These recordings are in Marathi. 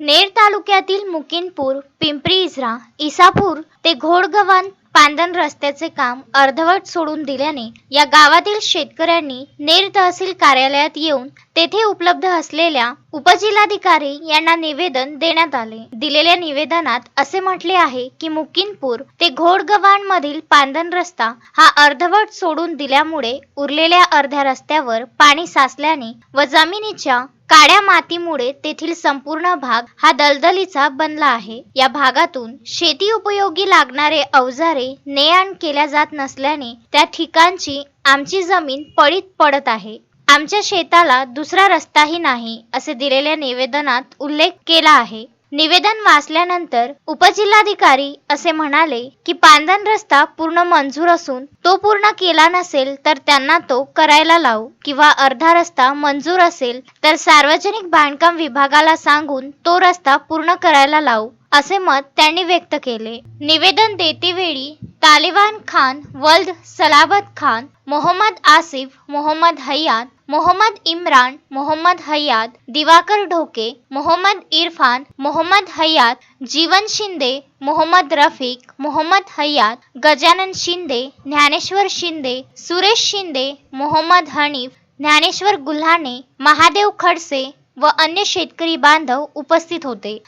नेर तालुक्यातील मुकिनपूर पिंपरी इजरा इसापूर ते घोडगव्हाण पांदन रस्त्याचे काम अर्धवट सोडून दिल्याने या गावातील शेतकऱ्यांनी नेर तहसील कार्यालयात येऊन तेथे उपलब्ध असलेल्या उपजिल्हाधिकारी यांना निवेदन देण्यात आले. दिलेल्या निवेदनात असे म्हटले आहे की मुकिनपूर ते घोडगव्हाण मधील पांदन रस्ता हा अर्धवट सोडून दिल्यामुळे उरलेल्या अर्ध्या रस्त्यावर पाणी साचल्याने व जमिनीच्या काळ्या मातीमुळे तेथील संपूर्ण भाग हा दलदलीचा बनला आहे. या भागातून शेती उपयोगी लागणारे अवजारे ने आण केल्या जात नसल्याने त्या ठिकाणची आमची जमीन पडीत पडत आहे. आमच्या शेताला दुसरा रस्ताही नाही असे दिलेल्या निवेदनात उल्लेख केला आहे. निवेदन वाचल्यानंतर उपजिल्हाधिकारी असे म्हणाले की पांदन रस्ता पूर्ण मंजूर असून तो पूर्ण केला नसेल तर त्यांना तो करायला लावू किंवा अर्धा रस्ता मंजूर असेल तर सार्वजनिक बांधकाम विभागाला सांगून तो रस्ता पूर्ण करायला लावू. असे मत त्यांनी व्यक्त केले. निवेदन देतेवेळी तालिबान खान वल्द सलाबत खान मोहम्मद आसिफ मोहम्मद हयात मोहम्मद इम्रान मोहम्मद हयात दिवाकर ढोके मोहम्मद इरफान मोहम्मद हयात जीवन शिंदे मोहम्मद रफिक मोहम्मद हयात गजानन शिंदे ज्ञानेश्वर शिंदे सुरेश शिंदे मोहम्मद हनीफ ज्ञानेश्वर गुल्हाणे महादेव खडसे व अन्य शेतकरी बांधव उपस्थित होते.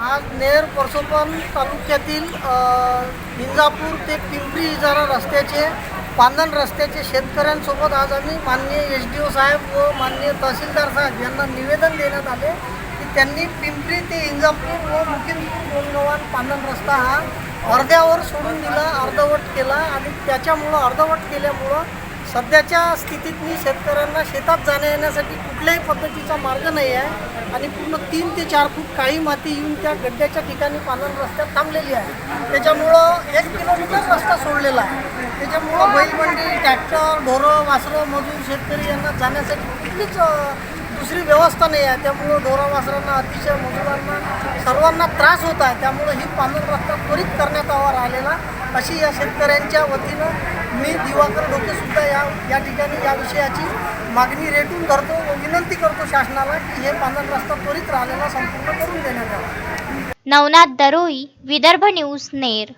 आज नेर परसोपन तालुक्यातील इंजापूर ते पिंपरी इजारा रस्त्याचे पांदन रस्त्याचे शेतकऱ्यांसोबत आज आम्ही माननीय एच डी ओ साहेब व माननीय तहसीलदार साहेब यांना निवेदन देण्यात आले की त्यांनी पिंपरी ते इंजापूर व मुकिंदपूर गोलगवान पांदन रस्ता हा अर्ध्यावर सोडून दिला अर्धवट केला आणि त्याच्यामुळं अर्धवट केल्यामुळं सध्याच्या स्थितीत मी शेतकऱ्यांना शेतात जाण्या येण्यासाठी कुठल्याही पद्धतीचा मार्ग नाही आहे आणि पूर्ण तीन ते चार फूट काळी माती येऊन त्या गड्ड्याच्या ठिकाणी पालन रस्त्यात थांबलेली आहे. त्याच्यामुळं एक किलोमीटर रस्ता सोडलेला आहे. त्याच्यामुळं बैलबंडी ट्रॅक्टर ढोरं वासरं मजूर शेतकरी यांना जाण्यासाठी कुठलीच दुसरी व्यवस्था नाही आहे. त्यामुळं ढोरं वासरांना अतिशय मजुरांना सर्वांना त्रास होत आहे. त्यामुळं ही पालन रस्ता त्वरित करण्यात आवा राहिलेला अशी या शेतकऱ्यांच्या वतीनं मी दिवाकर डोकेसुद्धा या या ठिकाणी या विषयाची मागणी रेटून धरतो व विनंती करतो शासनाला की हे पांढर रस्ता त्वरित राहिलेला संपूर्ण करून देण्यात यावा. नवनाथ दरोई विदर्भ न्यूज नेर.